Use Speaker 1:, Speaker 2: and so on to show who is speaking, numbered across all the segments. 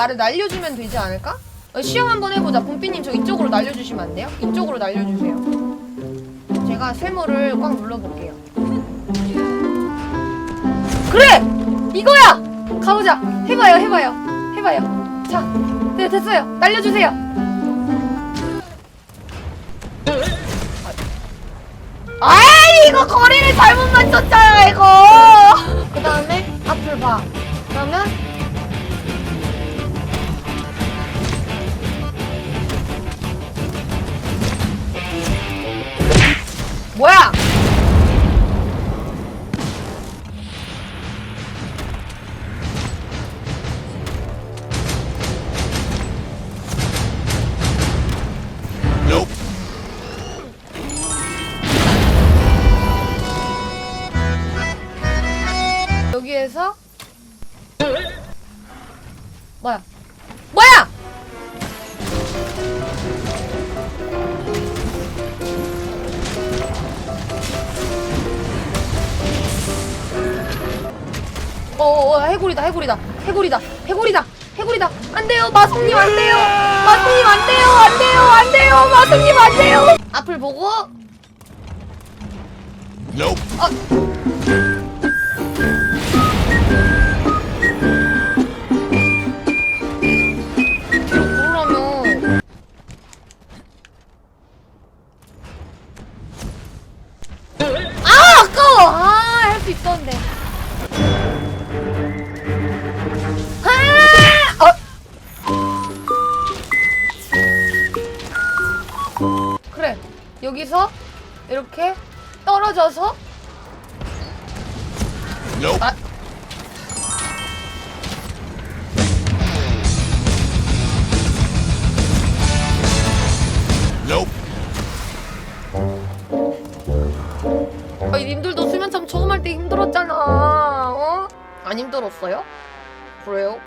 Speaker 1: 나를 날려주면 되지 않을까? 어, 시험 한번 해보자. 봄비님 저 이쪽으로 날려주시면 안 돼요? 이쪽으로 날려주세요. 제가 세모를 꽉 눌러볼게요. 그래! 이거야! 가보자. 해봐요, 해봐요. 해봐요. 자, 네, 됐어요. 날려주세요. 아이, 이거 거리를 잘못 맞췄잖아, 이거! 그 다음에 앞을 봐. 그러면 뭐야? 여기에서 뭐야? 뭐야? 해골이다, 해골이다, 해골이다, 해골이다, 해골이다. 안 돼요, 마성님 안 돼요, 마성님 안 돼요, 안 돼요, 안 돼요, 마성님 안 돼요. 앞을 보고
Speaker 2: Nope.
Speaker 1: 뒤로 여기서 이렇게 떨어져서
Speaker 2: Nope.
Speaker 1: 아
Speaker 2: Nope.
Speaker 1: 아니 님들도 수면 참 처음 할 때 힘들었잖아. 어? 안 힘들었어요? 그래요?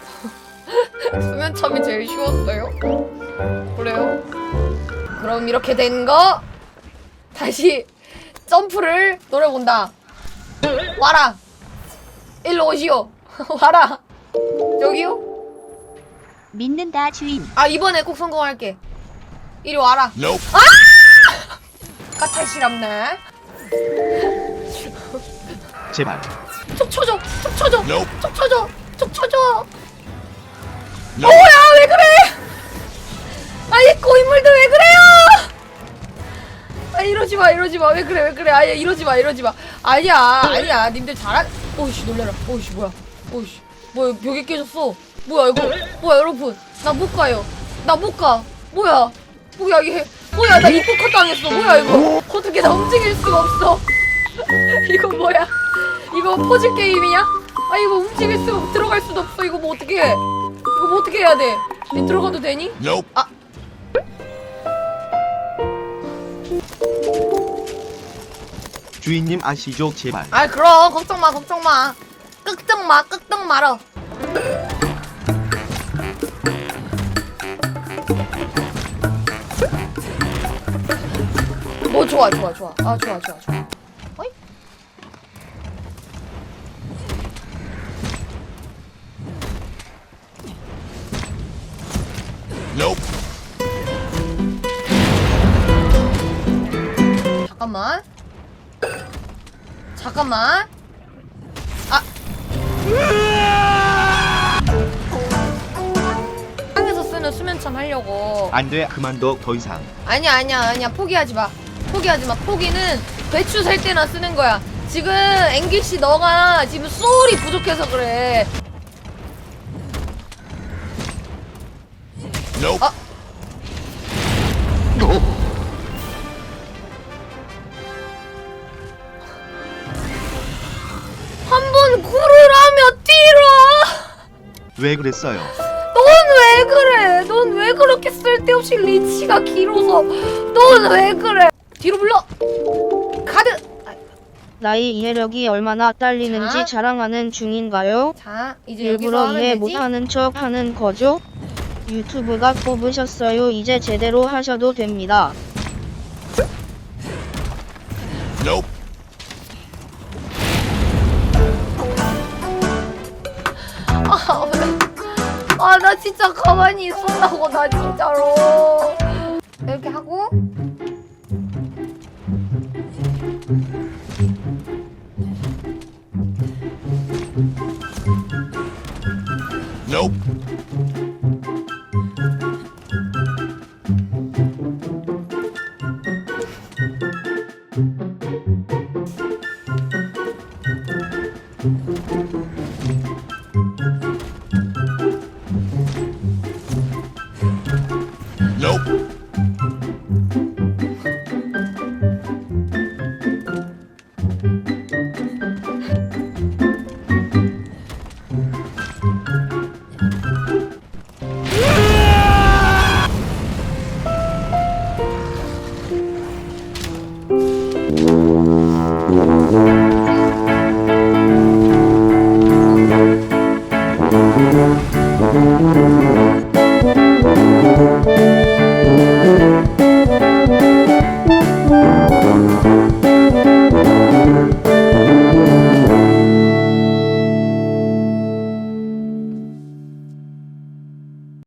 Speaker 1: 수면 참이 제일 쉬웠어요? 그래요? 그럼 이렇게 된거 다시 점프를 노려본다. 와라. 일로 오시오. 와라. 여기요?
Speaker 3: 믿는다 주인.
Speaker 1: 아 이번에 꼭 성공할게. 이리 와라.
Speaker 2: Nope.
Speaker 1: 까탈시랍네.
Speaker 4: 제발
Speaker 1: 촉 쳐줘. 촉 쳐줘.
Speaker 2: Nope.
Speaker 1: 촉 쳐줘. 촉 쳐줘.
Speaker 2: Nope.
Speaker 1: 뭐야 왜 그래? 아니 고인물들 왜 그래요? 아 이러지 마 이러지 마. 왜 그래 왜 그래? 아니 이러지 마 이러지 마. 아니야 아니야. 님들 잘한 오이씨 놀래라. 오이씨 뭐야? 오이씨. 뭐야 벽에 깨졌어. 뭐야 이거? 뭐야 여러분? 나 못 가요. 나 못 가. 뭐야? 뭐야 이게? 뭐야 나 입국컷 당했어. 뭐야 이거? 어떻게 나 움직일 수가 없어. 이거 뭐야? 이거 퍼즐 게임이야? 아 이거 움직일 수 들어갈 수도 없어. 이거 뭐 어떻게 해? 이거 뭐 어떻게 해야 돼? 니 들어가도 되니?
Speaker 2: Nope.
Speaker 4: 주인님 아시죠? 제발.
Speaker 1: 아 그럼. 걱정 마 걱정 마. 걱정 마 걱정 말어. 오 좋아 좋아 좋아. 아 좋아 좋아 좋아. 어이?
Speaker 2: Nope.
Speaker 1: 잠깐만 잠깐만. 아. 땅에서 쓰는 수면참 하려고.
Speaker 4: 안돼 그만둬 더 이상.
Speaker 1: 아니야 아니야 아니야. 포기하지 마. 포기하지 마. 포기는 배추 살 때나 쓰는 거야. 지금 앵기 씨 너가 지금 소울이 부족해서 그래. 아.
Speaker 4: 왜 그랬어요
Speaker 1: 넌 왜 그래 넌 왜 그렇게 쓸데없이 리치가 길어서 넌 왜 그래 뒤로 불러 가드 아,
Speaker 5: 나의 이해력이 얼마나 딸리는지
Speaker 1: 자.
Speaker 5: 자랑하는 중인가요?
Speaker 1: 자 이제 여기서
Speaker 5: 일부러
Speaker 1: 하면
Speaker 5: 이해
Speaker 1: 되지
Speaker 5: 못하는 척 하는 거죠? 유튜브가 뽑으셨어요. 이제 제대로 하셔도 됩니다.
Speaker 2: Nope.
Speaker 1: 아, 나 진짜 가만히 있었다고, 나 진짜로. 이렇게 하고. 아,